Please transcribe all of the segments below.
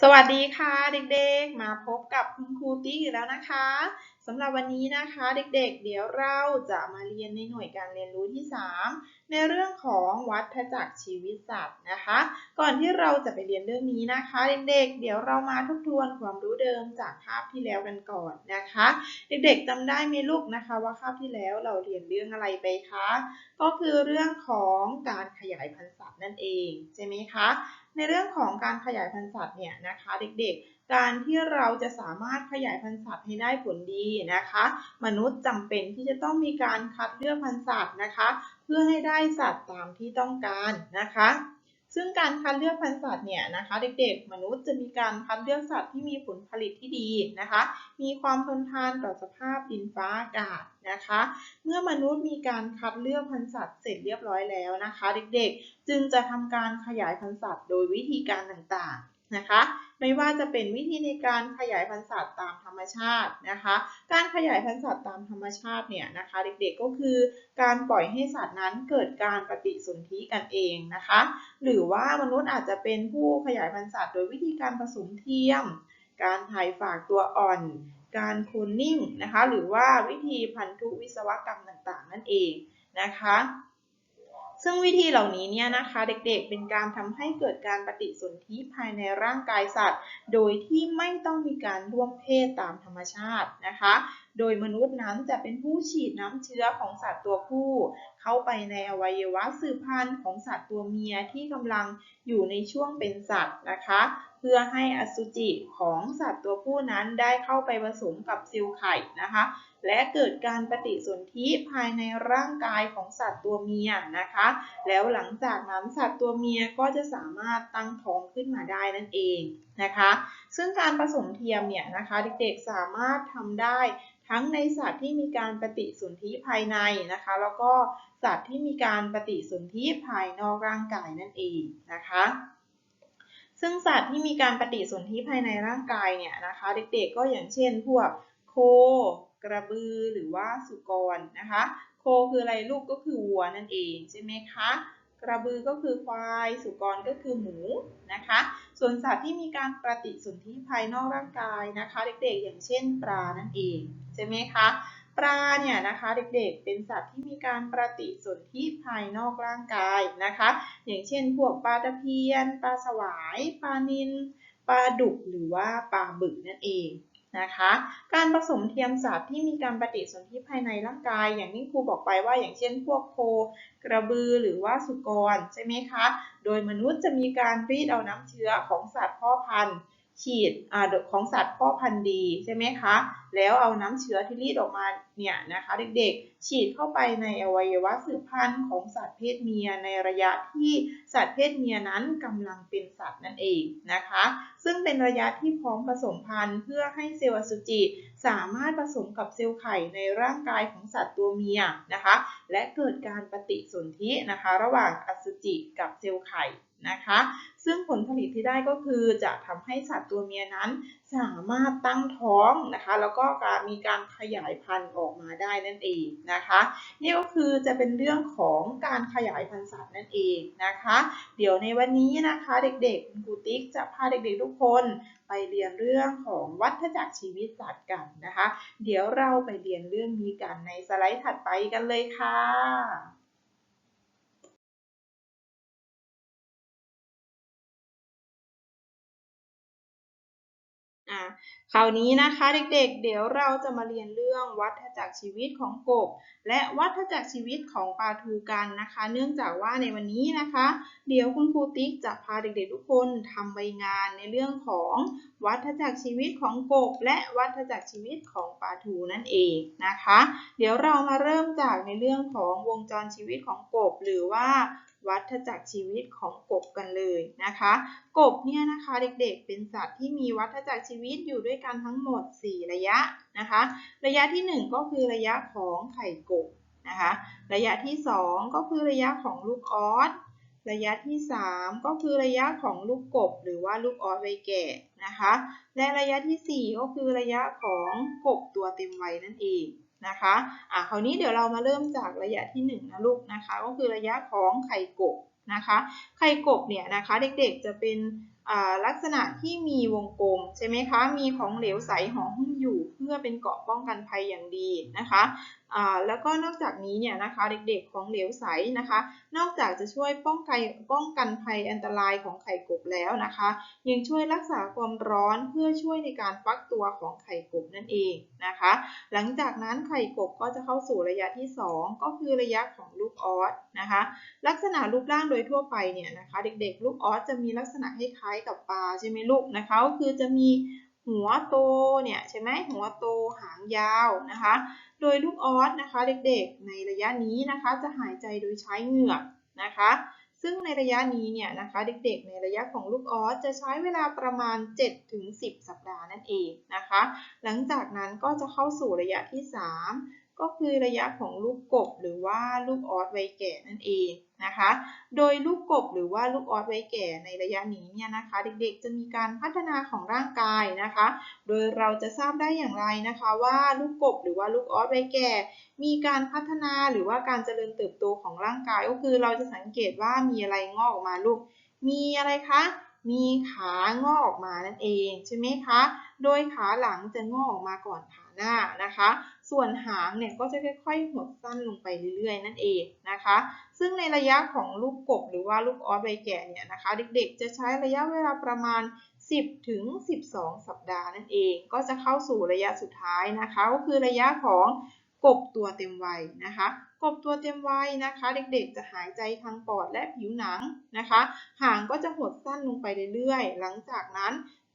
สวัสดีค่ะเด็กๆ มาพบกับคุณครูติ๊กอีกแล้วนะคะสำหรับวันนี้นะคะเด็กๆ เดี๋ยวเราจะมาเรียนในหน่วยการเรียนรู้ที่ 3 ในเรื่องของวัฏจักรชีวิตสัตว์นะคะ ก่อนที่เราจะไปเรียนเรื่องนี้นะคะเด็กๆ เดี๋ยวเรามาทบทวนความรู้เดิมจากคาบที่แล้วกันก่อนนะคะ เด็กๆจำได้ไหมลูกนะคะว่าคาบที่แล้วเราเรียนเรื่องอะไรไปคะ ก็คือเรื่องของการขยายพันธุ์สัตว์นั่นเองใช่ไหมคะในเรื่องของการขยายพันธุ์สัตว์เนี่ยนะคะ เด็กๆ การที่เราจะสามารถขยายพันธุ์สัตว์ให้ได้ผลดีนะคะ มนุษย์จำเป็นที่จะต้องมีการคัดเลือกพันธุ์สัตว์นะคะ เพื่อให้ได้สัตว์ตามที่ต้องการนะคะซึ่งการคัดเลือกพันธุ์สัตว์เนี่ยนะคะ เด็กๆ มนุษย์จะมีการคัดเลือกสัตว์ที่มีผลผลิตที่ดีนะคะ มีความทนทานต่อสภาพดินฟ้าอากาศนะคะ เมื่อมนุษย์มีการคัดเลือกพันธุ์สัตว์เสร็จเรียบร้อยแล้วนะคะ เด็กๆ จึงจะทำการขยายพันธุ์สัตว์โดยวิธีการต่างๆ นะคะ ไม่ว่าจะเป็นวิธีในการขยายพันธุ์สัตว์ตามธรรมชาตินะคะ การขยายพันธุ์สัตว์ตามธรรมชาติเนี่ยนะคะ เด็กๆก็คือการปล่อยให้สัตว์นั้นเกิดการปฏิสนธิกันเองนะคะ หรือว่ามนุษย์อาจจะเป็นผู้ขยายพันธุ์สัตว์โดยวิธีการผสมเทียม การถ่ายฝากตัวอ่อน การโคลนนิ่งนะคะ หรือว่าวิธีพันธุวิศวกรรมต่างๆ นั่นเองนะคะ ซึ่งวิธีเหล่านี้เนี่ยนะคะเด็กๆเป็นการทำให้เกิดการปฏิสนธิภายในร่างกายสัตว์ โดยที่ไม่ต้องมีการร่วมเพศตามธรรมชาตินะคะ โดยมนุษย์นั้นจะเป็นผู้ฉีดน้ำเชื้อของสัตว์ตัวผู้ เข้าไปในอวัยวะสืบพันธุ์ของสัตว์ตัวเมียที่กำลังอยู่ในช่วงเป็นสัตว์นะคะ เพื่อให้อสุจิของสัตว์ตัวผู้นั้นได้เข้าไปผสมกับเซลล์ไข่นะคะ และเกิดการปฏิสนธิภายในร่างกายของสัตว์ตัวเมียนะคะ แล้วหลังจากนั้นสัตว์ตัวเมียก็จะสามารถตั้งท้องขึ้นมาได้นั่นเองนะคะ ซึ่งการผสมเทียมเนี่ยนะคะเด็กๆสามารถทำได้ทั้งในสัตว์ที่มีการปฏิสนธิภายในนะคะ แล้วก็สัตว์ที่มีการปฏิสนธิภายนอกร่างกายนั่นเองนะคะซึ่งสัตว์ที่มีการปฏิสนธิภายในร่างกายเนี่ยนะคะ เด็กๆก็อย่างเช่นพวกโค กระบือหรือว่าสุกรนะคะ โคคืออะไรลูกก็คือวัวนั่นเองใช่ไหมคะ กระบือก็คือควาย สุกรก็คือหมูนะคะ ส่วนสัตว์ที่มีการปฏิสนธิภายนอกร่างกายนะคะ เด็กๆ อย่างเช่นปลานั่นเองใช่ไหมคะปลาเนี่ยนะคะเด็กๆ เป็นสัตว์ที่มีการปฏิสนธิภายนอกร่างกายนะคะ อย่างเช่น พวกปลาตะเพียน ปลาสวาย ปลานิลปลาดุกหรือว่าปลาบึกนั่นเอง นะคะ การผสมเทียมสัตว์ที่มีการปฏิสนธิภายในร่างกาย อย่างที่ครูบอกไปว่าอย่างเช่น พวกโค กระบือหรือว่าสุกรใช่ไหมคะ โดยมนุษย์จะมีการรีดเอาน้ำเชื้อของสัตว์พ่อพันธุ์ ฉีดอของสัตว์พ่อพันธุ์ดีใช่ไหมคะ แล้วเอาน้ำเชื้อที่รีดออกมาเนี่ยนะคะเด็กๆ ฉีดเข้าไปในอวัยวะสืบพันธุ์ของสัตว์เพศเมียในระยะที่สัตว์เพศเมียนั้นกำลังเป็นสัตว์นั่นเองนะคะ ซึ่งเป็นระยะที่พร้อมผสมพันธุ์เพื่อให้เซลล์อสุจิสามารถผสมกับเซลล์ไข่ในร่างกายของสัตว์ตัวเมียนะคะ และเกิดการปฏิสนธินะคะ ระหว่างอสุจิกับเซลล์ไข่ นะคะ ซึ่งผลผลิตที่ได้ก็คือจะทำให้สัตว์ตัวเมียนั้นสามารถตั้งท้องนะคะ แล้วก็การมีการขยายพันธุ์ออกมาได้นั่นเองนะคะ นี่ก็คือจะเป็นเรื่องของการขยายพันธุ์สัตว์นั่นเองนะคะ เดี๋ยวในวันนี้นะคะเด็กๆคุณครูติ๊กจะพาเด็กๆทุกคนไปเรียนเรื่องของวัฏจักรชีวิตสัตว์กันนะคะ เดี๋ยวเราไปเรียนเรื่องนี้กันในสไลด์ถัดไปกันเลยค่ะ คราวนี้นะคะเด็กๆเดี๋ยวเราจะมาเรียนเรื่องวัฏจักรชีวิตของกบ และวัฏจักรชีวิตของปลาทูกันนะคะ เนื่องจากว่าในวันนี้นะคะ เดี๋ยวคุณครูติ๊กจะพาเด็กๆทุกคนทำใบงานในเรื่องของวัฏจักรชีวิตของกบ และวัฏจักรชีวิตของปลาทูนั่นเองนะคะ เดี๋ยวเรามาเริ่มจากในเรื่องของวงจรชีวิตของกบ หรือว่า วัฏจักรชีวิตของกบกันเลยนะคะ กบเนี่ยนะคะเด็กๆ เป็นสัตว์ที่มีวัฏจักรชีวิตอยู่ด้วยกันทั้งหมด 4 ระยะนะคะ ระยะที่ 1 ก็คือระยะของไข่กบนะคะ ระยะที่ 2 ก็คือระยะของลูกออสระยะที่ 3 ก็คือระยะของลูกกบ หรือว่าลูกออสวัยแก่นะคะ และระยะที่ 4 ก็คือระยะของกบตัวเต็มวัยนั่นเอง นะคะอะคราวนี้เดี๋ยวเรามาเริ่มจากระยะที่ 1 นะลูกนะคะ ก็คือระยะของไข่กบนะคะ ไข่กบเนี่ยนะคะเด็กๆจะเป็นอ่าลักษณะที่มีวงกลมใช่ไหมคะ มีของเหลวใสห่อหุ้มอยู่เพื่อเป็นเกราะป้องกันภัยอย่างดีนะคะ แล้วก็นอกจากนี้เนี่ยนะคะเด็กๆของเหลวใสนะคะ นอกจากจะช่วยป้องกันป้องกันภัยอันตรายของไข่กบแล้วนะคะ ยังช่วยรักษาความร้อนเพื่อช่วยในการฟักตัวของไข่กบนั่นเองนะคะ หลังจากนั้นไข่กบก็จะเข้าสู่ระยะที่ 2 ก็คือระยะของลูกออสนะคะ ลักษณะรูปร่างโดยทั่วไปเนี่ยนะคะ เด็กๆ ลูกออสจะมีลักษณะคล้ายๆกับปลาใช่ไหมลูกนะคะก็คือจะมี หัวโตเนี่ยใช่ไหมหัวโตหางยาวนะคะ โดยลูกออสนะคะเด็กๆ ในระยะนี้นะคะจะหายใจโดยใช้เหงือกนะคะ ซึ่งในระยะนี้เนี่ยนะคะเด็กๆ ในระยะของลูกออสจะใช้เวลาประมาณ 7-10 สัปดาห์นั่นเองนะคะ หลังจากนั้นก็จะเข้าสู่ระยะที่ 3 ก็คือระยะของลูกกบหรือว่าลูกออสวัยแก่นั่นเองนะคะ โดยลูกกบหรือว่าลูกออสวัยแก่ในระยะนี้เนี่ยนะคะ เด็กๆ จะมีการพัฒนาของร่างกายนะคะ โดยเราจะทราบได้อย่างไรนะคะว่าลูกกบหรือว่าลูกออสวัยแก่ มีการพัฒนาหรือว่าการเจริญเติบโตของร่างกาย ก็คือเราจะสังเกตว่ามีอะไรงอกออกมาลูก มีอะไรคะมีขางอกออกมานั่นเองใช่ไหมคะ โดยขาหลังจะงอกออกมาก่อนขาหน้านะคะ ส่วนหางเนี่ยก็จะค่อยๆ หดสั้นลงไปเรื่อยๆ นั่นเองนะคะ ซึ่งในระยะของลูกกบหรือว่าลูกออสใบแก่เนี่ยนะคะ เด็กๆ จะใช้ระยะเวลาประมาณ 10 ถึง 12 สัปดาห์นั่นเอง ก็จะเข้าสู่ระยะสุดท้ายนะคะ ก็คือระยะของกบตัวเต็มวัยนะคะ กบตัวเต็มวัยนะคะ เด็กๆ จะหายใจทางปอดและผิวหนังนะคะ หางก็จะหดสั้นลงไปเรื่อยๆ หลังจากนั้น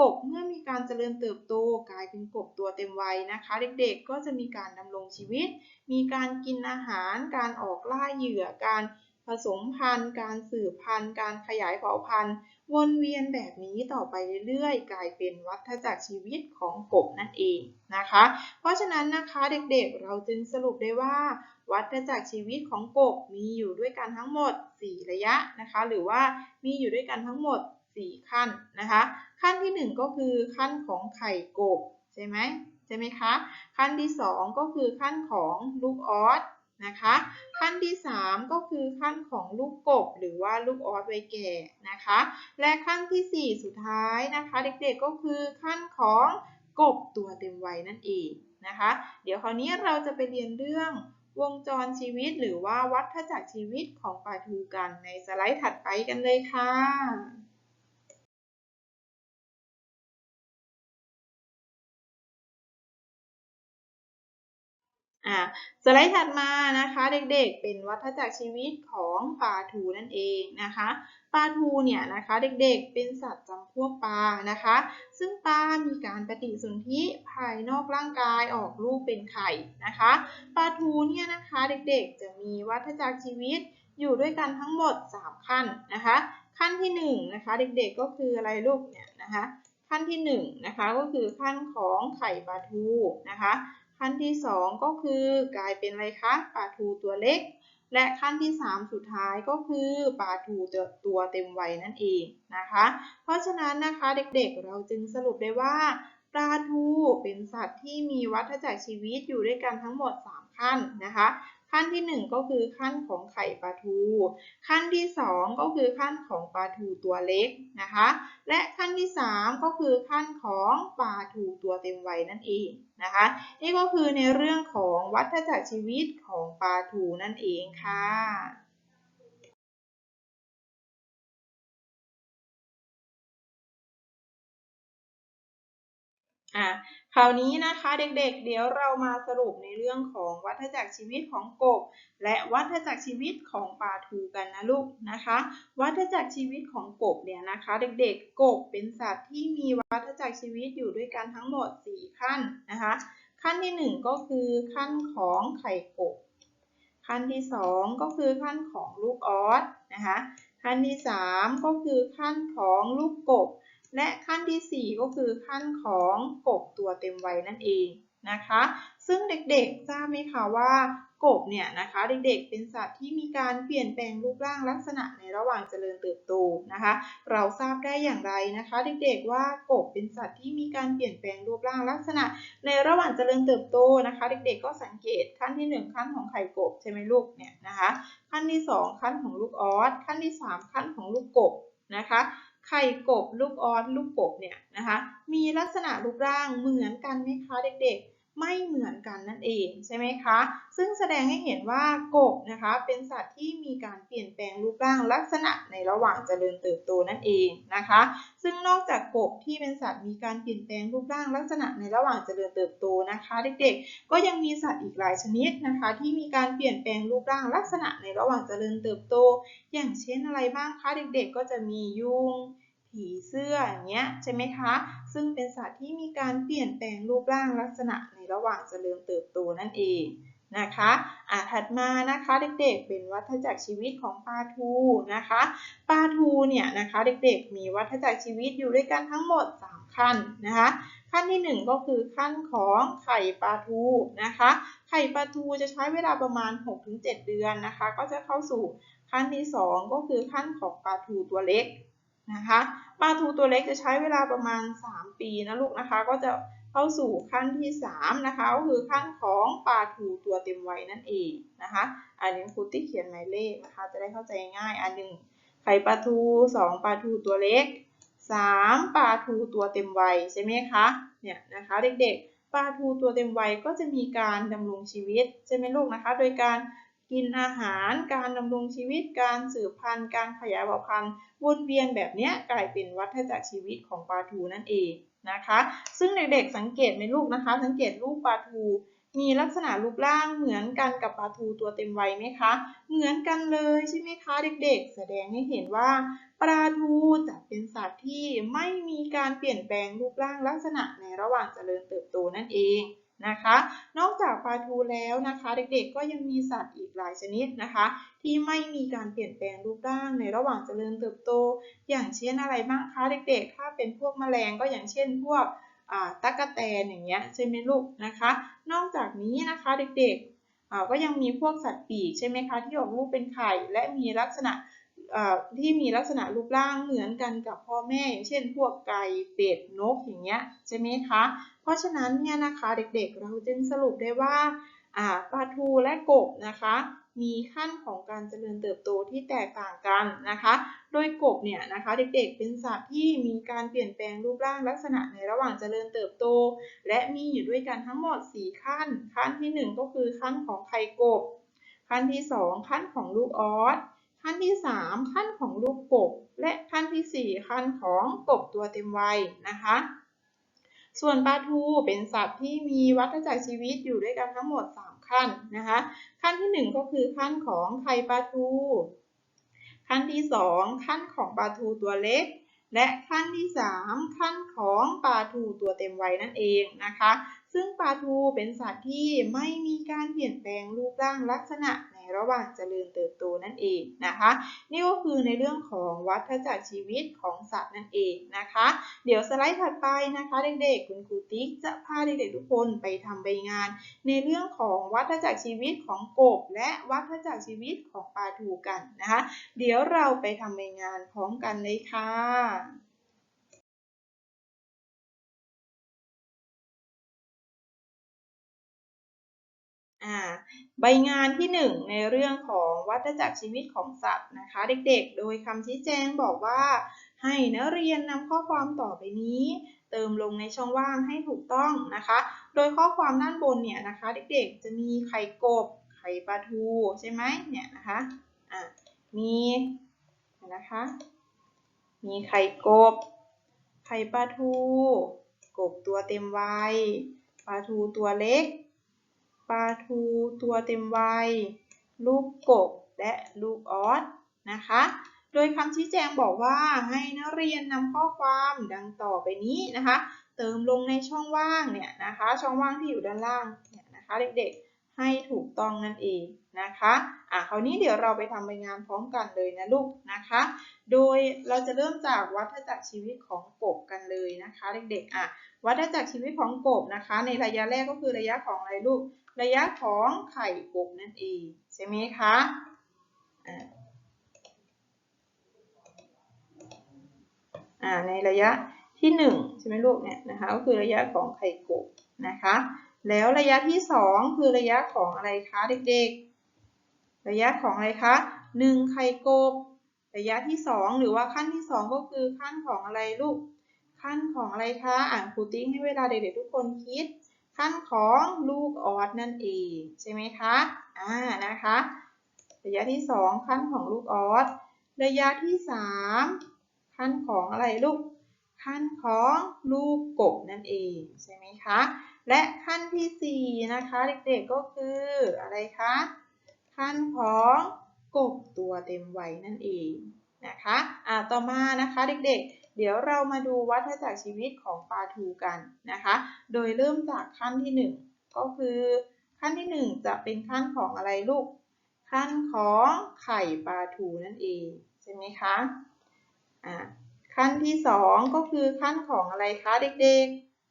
กบเมื่อมีการเจริญเติบโตกลายเป็นกบตัวเต็มวัยนะคะ เด็กๆ ก็จะมีการดำรงชีวิต มีการกินอาหาร การออกล่าเหยื่อ การผสมพันธุ์ การสืบพันธุ์ การขยายเผ่าพันธุ์ วนเวียนแบบนี้ต่อไปเรื่อยๆ กลายเป็นวัฏจักรชีวิตของกบนั่นเองนะคะ เพราะฉะนั้นนะคะเด็กๆ เราจึงสรุปได้ว่า วัฏจักรชีวิตของกบมีอยู่ด้วยกันทั้งหมด 4 ระยะนะคะ หรือว่ามีอยู่ด้วยกันทั้งหมด 4 ขั้นนะคะ ขั้นที่ 1 ก็คือขั้นของไข่กบใช่ไหมใช่ไหมคะ ขั้นที่ 2 ก็คือขั้นของลูกออสนะคะ ขั้นที่ 3 ก็คือขั้นของลูกกบ หรือว่าลูกออสวัยแก่นะคะ และขั้นที่ 4 สุดท้ายนะคะ เด็กๆก็คือขั้นของกบตัวเต็มวัยนั่นเองนะคะ เดี๋ยวคราวนี้เราจะไปเรียนเรื่องวงจรชีวิตหรือว่าวัฏจักรชีวิตของปลาทูกันในสไลด์ถัดไปกันเลยค่ะ อ่าสไลด์ถัดมานะคะเด็กๆ เป็นวัฏจักรชีวิตของปลาทูนั่นเองนะคะปลาทูเนี่ยนะคะเด็กๆ เป็นสัตว์จำพวกปลานะคะ ซึ่งปลา มีการปฏิสนธิภายนอกร่างกายออกลูกเป็นไข่นะคะปลาทูเนี่ยนะคะเด็กๆ จะมีวัฏจักรชีวิตอยู่ด้วยกันทั้งหมด 3 ขั้นนะคะ ขั้นที่1นะคะเด็กๆ ก็คืออะไรลูกเนี่ยนะคะขั้นที่1นะคะก็คือขั้นของไข่ปลาทูนะคะ ขั้นที่ 2 ก็คือกลายเป็นอะไรคะปลาทูตัวเล็ก และขั้นที่ 3 สุดท้ายก็คือปลาทูตัวเต็มวัยนั่นเองนะคะ เพราะฉะนั้นนะคะเด็กๆ เราจึงสรุปได้ว่าปลาทูเป็นสัตว์ที่มีวัฏจักรชีวิตอยู่ด้วยกันทั้งหมด 3 ขั้นนะคะ ขั้นที่ 1 ก็คือขั้นของไข่ปลาทู ขั้นที่ 2 ก็คือขั้นของปลาทูตัวเล็กนะคะ และขั้นที่ 3 ก็คือขั้นของปลาทูตัวเต็มวัยนั่นเองนะคะ นี่ก็คือในเรื่องของวัฏจักรชีวิตของปลาทูนั่นเองค่ะ ราวนี้นะคะเด็กๆเดี๋ยวเรามาสรุปในเรื่องของวัฏจักรชีวิตของกบ และวัฏจักรชีวิตของปลาทูกันนะลูกนะคะ วัฏจักรชีวิตของกบเนี่ยนะคะ เด็กๆ กบเป็นสัตว์ที่มีวัฏจักรชีวิตอยู่ด้วยกันทั้งหมด 4 ขั้นนะคะ ขั้นที่ 1 ก็คือขั้นของไข่กบ ขั้นที่ 2 ก็คือขั้นของลูกออสนะคะ ขั้นที่ 3 ก็คือขั้นของลูกกบ และขั้นที่ 4 ก็คือขั้นของกบตัวเต็มวัยนั่นเองนะคะ ซึ่งเด็กๆทราบไหมคะว่ากบเนี่ยนะคะเด็กๆเป็นสัตว์ที่มีการเปลี่ยนแปลงรูปร่างลักษณะในระหว่างเจริญเติบโตนะคะ เราทราบได้อย่างไรนะคะ เด็กๆว่ากบเป็นสัตว์ที่มีการเปลี่ยนแปลงรูปร่างลักษณะ ในระหว่างเจริญเติบโตนะคะ เด็กๆก็สังเกตขั้นที่ 1 ขั้นของไข่กบใช่ไหมลูกเนี่ยนะคะ ขั้นที่ 2 ขั้นของลูกออสขั้นที่ 3 ขั้นของลูกกบนะคะ ไข่กบ ลูกออสลูกกบเนี่ยนะคะ มีลักษณะรูปร่างเหมือนกันไหมคะเด็กๆ ไม่เหมือนกันนั่นเองใช่ไหมคะ ซึ่งแสดงให้เห็นว่ากบนะคะเป็นสัตว์ที่มีการเปลี่ยนแปลงรูปร่างลักษณะในระหว่างเจริญเติบโตนั่นเองนะคะ ซึ่งนอกจากกบที่เป็นสัตว์มีการเปลี่ยนแปลงรูปร่างลักษณะในระหว่างเจริญเติบโตนะคะเด็กๆ ก็ยังมีสัตว์อีกหลายชนิดนะคะ ที่มีการเปลี่ยนแปลงรูปร่างลักษณะในระหว่างเจริญเติบโต อย่างเช่นอะไรบ้างคะเด็กๆ ก็จะมียุง ผีเสื้ออย่างเงี้ยใช่ไหมคะ ซึ่งเป็นสัตว์ที่มีการเปลี่ยนแปลงรูปร่างลักษณะในระหว่างเจริญเติบโตนั่นเองนะคะอะถัดมานะคะเด็กๆ เป็นวัฏจักรชีวิตของปลาทูนะคะปลาทูเนี่ยนะคะเด็กๆ มีวัฏจักรชีวิตอยู่ด้วยกันทั้งหมด 3 ขั้นนะคะ ขั้นที่ 1 ก็คือขั้นของไข่ปลาทูนะคะ ไข่ปลาทูจะใช้เวลาประมาณ 6-7 เดือนนะคะ ก็จะเข้าสู่ขั้นที่ 2 ก็คือขั้นของปลาทูตัวเล็ก นะคะปลาทูตัวเล็กจะใช้เวลาประมาณ 3 ปีนะลูกนะคะ ก็จะเข้าสู่ขั้นที่ 3 นะคะก็คือขั้นของปลาทูตัวเต็มวัยนั่นเองนะคะอันนี้ครูติ๊กเขียนหมายเลขนะคะ จะได้เข้าใจง่ายอันหนึ่งไข่ปลาทู 2 ปลาทูตัวเล็ก 3 ปลาทูตัวเต็มวัยใช่ไหมคะเนี่ยนะคะเด็กๆปลาทูตัวเต็มวัยก็จะมีการดำรงชีวิตใช่ไหมลูกนะคะ โดยการ กินอาหาร การดำรงชีวิต การสืบพันธุ์ การขยายเผ่าพันธุ์วนเวียนแบบนี้กลายเป็นวัฏจักรชีวิตของปลาทูนั่นเองนะคะ ซึ่งเด็กๆสังเกตไหมลูกนะคะ สังเกตรูปปลาทู มีลักษณะรูปร่างเหมือนกันกับปลาทูตัวเต็มวัยไหมคะ เหมือนกันเลยใช่ไหมคะเด็กๆ แสดงให้เห็นว่าปลาทูจะเป็นสัตว์ที่ไม่มีการเปลี่ยนแปลงรูปร่างลักษณะในระหว่างเจริญเติบโตนั่นเอง นะคะ นอกจากปลาทูแล้วนะคะ เด็กๆก็ยังมีสัตว์อีกหลายชนิดนะคะ ที่ไม่มีการเปลี่ยนแปลงรูปร่างในระหว่างเจริญเติบโต อย่างเช่นอะไรบ้างคะเด็กๆ ถ้าเป็นพวกแมลงก็อย่างเช่นพวกตั๊กแตนอย่างเงี้ยใช่ไหมลูกนะคะ นอกจากนี้นะคะเด็กๆก็ยังมีพวกสัตว์ปีกใช่ไหมคะที่ออกลูกเป็นไข่และมีลักษณะ ที่มีลักษณะรูปร่างเหมือนกันกับพ่อแม่ อย่างเช่น พวกไก่เป็ดนกอย่างเงี้ยใช่ไหมคะ เพราะฉะนั้นเนี่ยนะคะเด็กๆ เราจึงสรุปได้ว่าปลาทูและกบนะคะ มีขั้นของการเจริญเติบโตที่แตกต่างกันนะคะ โดยกบเนี่ยนะคะเด็กๆเป็นสัตว์ที่มีการเปลี่ยนแปลงรูปร่างลักษณะในระหว่างเจริญเติบโต และมีอยู่ด้วยกันทั้งหมด 4 ขั้น ขั้นที่ 1 ก็คือขั้นของไข่กบ ขั้นที่ 2 ขั้นของลูกออส ขั้นที่ 3 ขั้นของลูกกบ และขั้นที่ 4 ขั้นของกบตัวเต็มวัยนะคะ ส่วนปลาทูเป็นสัตว์ที่มีวัฏจักรชีวิตอยู่ด้วยกันทั้งหมด 3 ขั้นนะคะ ขั้นที่ 1 ก็คือขั้นของไข่ปลาทู ขั้นที่ 2 ขั้นของปลาทูตัวเล็ก และขั้นที่ 3 ขั้นของปลาทูตัวเต็มวัยนั่นเองนะคะ ซึ่งปลาทูเป็นสัตว์ที่ไม่มีการเปลี่ยนแปลงรูปร่างลักษณะใน ระหว่างเจริญเติบโตนั่นเองนะคะ นี่ก็คือในเรื่องของวัฏจักรชีวิตของสัตว์นั่นเองนะคะ เดี๋ยวสไลด์ถัดไปนะคะ เด็กๆ คุณครูติ๊กจะพาเด็กๆทุกคนไปทำใบงาน ในเรื่องของวัฏจักรชีวิตของกบ และวัฏจักรชีวิตของปลาทูกันนะคะ เดี๋ยวเราไปทำใบงานพร้อมกันเลยค่ะ ใบงานที่ 1 ในเรื่องของวัฏจักรชีวิตของสัตว์นะคะ เด็กๆ โดยคำชี้แจงบอกว่า ให้นักเรียนนำข้อความต่อไปนี้ เติมลงในช่องว่างให้ถูกต้องนะคะ โดยข้อความด้านบนเนี่ยนะคะ เด็กๆ จะมีไข่กบ ไข่ปลาทูใช่ไหมเนี่ยนะคะะมีนะคะ มีไข่กบ ไข่ปลาทู กบตัวเต็มวัย ปลาทูตัวเล็ก ปลาทูตัวเต็มวัย ลูกกบ และลูกออสนะคะ โดยคำชี้แจงบอกว่าให้นักเรียนนำข้อความดังต่อไปนี้นะคะ เติมลงในช่องว่างเนี่ยนะคะ ช่องว่างที่อยู่ด้านล่างเนี่ยนะคะเด็กๆ ให้ถูกต้องนั่นเองนะคะอะคราวนี้เดี๋ยวเราไปทำใบงานพร้อมกันเลยนะลูกนะคะ โดยเราจะเริ่มจากวัฏจักรชีวิตของกบกันเลยนะคะ เด็กๆอะวัฏจักรชีวิตของกบนะคะ ในระยะแรกก็คือระยะของอะไรลูก ระยะของไข่กบนั่นเองใช่ไหมคะอ่าในระยะที่หนึ่งใช่ไหมลูกเนี่ยนะคะก็คือระยะของไข่กบนะคะ แล้วระยะที่สองคือระยะของอะไรคะเด็กๆ ระยะของอะไรคะหนึ่งไข่กบ ระยะที่สองหรือว่าขั้นที่สองก็คือขั้นของอะไรลูกขั้นของอะไรคะอ่านครูติ๊กให้เวลาเด็กๆทุกคนคิด ขั้นของลูกออสนั่นเองใช่ไหมคะอ่านะคะ ระยะที่สองขั้นของลูกออสระยะที่สามขั้นของอะไรลูก ขั้นของลูกกบนั่นเองใช่ไหมคะ และขั้นที่สี่นะคะเด็กๆก็คืออะไรคะขั้นของกบตัวเต็มวัยนั่นเองนะคะอ่าต่อมานะคะเด็กๆ เดี๋ยวเรามาดูวัฏจักรชีวิตของปลาทูกันนะคะ โดยเริ่มจากขั้นที่หนึ่งก็คือขั้นที่หนึ่งจะเป็นขั้นของอะไรลูก ขั้นของไข่ปลาทูนั่นเองใช่ไหมคะอ่าขั้นที่สองก็คือขั้นของอะไรคะเด็ก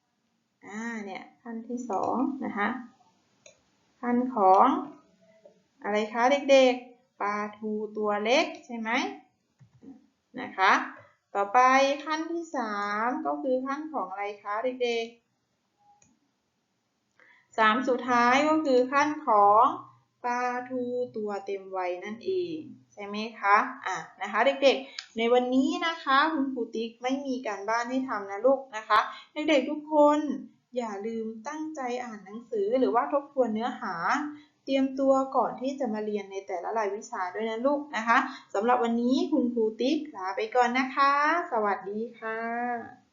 ๆอ่าเนี่ยขั้นที่สองนะคะขั้นของอะไรคะเด็กๆปลาทูตัวเล็กใช่ไหมนะคะ ต่อไปขั้นที่สามก็คือขั้นของอะไรคะเด็กๆสามสุดท้ายก็คือขั้นของปลาทูตัวเต็มวัยนั่นเองใช่ไหมคะอะนะคะเด็กๆ ในวันนี้นะคะคุณครูติ๊กไม่มีการบ้านให้ทำนะลูกนะคะ เด็กๆทุกคนอย่าลืมตั้งใจอ่านหนังสือหรือว่าทบทวนเนื้อหา เตรียมตัวก่อนที่จะมาเรียนในแต่ละรายวิชาด้วยนะลูกนะคะสำหรับวันนี้คุณครูติ๊กลาไปก่อนนะคะ สวัสดีค่ะ